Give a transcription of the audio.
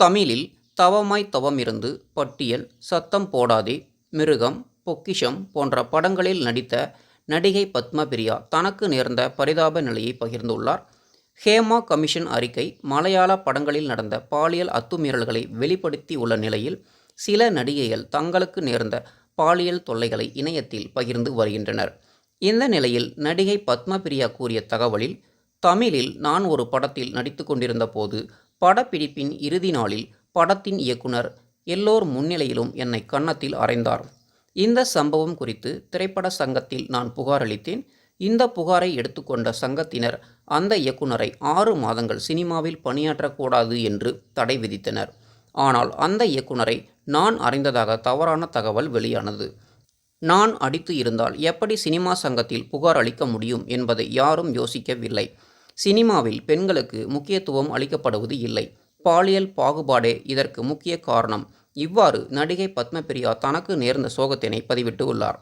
தமிழில் தவமாய் தவமிருந்து பட்டியல் சத்தம் போடாதே மிருகம் பொக்கிஷம் போன்ற படங்களில் நடித்த நடிகை பத்மபிரியா தனக்கு நேர்ந்த பரிதாப நிலையை பகிர்ந்துள்ளார். ஹேமா கமிஷன் அறிக்கை மலையாள படங்களில் நடந்த பாலியல் அத்துமீறல்களை வெளிப்படுத்தி உள்ள நிலையில் சில நடிகைகள் தங்களுக்கு நேர்ந்த பாலியல் தொல்லைகளை இணையத்தில் பகிர்ந்து வருகின்றனர். இந்த நிலையில் நடிகை பத்மபிரியா கூறிய தகவலில் தமிழில் நான் ஒரு படத்தில் நடித்து கொண்டிருந்த போது படப்பிடிப்பின் இறுதி நாளில் படத்தின் இயக்குனர் எல்லோர் முன்னிலையிலும் என்னை கன்னத்தில் அறைந்தார். இந்த சம்பவம் குறித்து திரைப்பட சங்கத்தில் நான் புகார் அளித்தேன். இந்த புகாரை எடுத்துக்கொண்ட சங்கத்தினர் அந்த இயக்குனரை ஆறு மாதங்கள் சினிமாவில் பணியாற்றக்கூடாது என்று தடை விதித்தனர். ஆனால் அந்த இயக்குனரை நான் அறிந்ததாக தவறான தகவல் வெளியானது. நான் அடித்து இருந்தால் எப்படி சினிமா சங்கத்தில் புகார் அளிக்க முடியும் என்பதை யாரும் யோசிக்கவில்லை. சினிமாவில் பெண்களுக்கு முக்கியத்துவம் அளிக்கப்படுவது இல்லை. பாலியல் பாகுபாடே இதற்கு முக்கிய காரணம். இவ்வாறு நடிகை பத்மபிரியா தனக்கு நேர்ந்த சோகத்தினை பதிவிட்டு உள்ளார்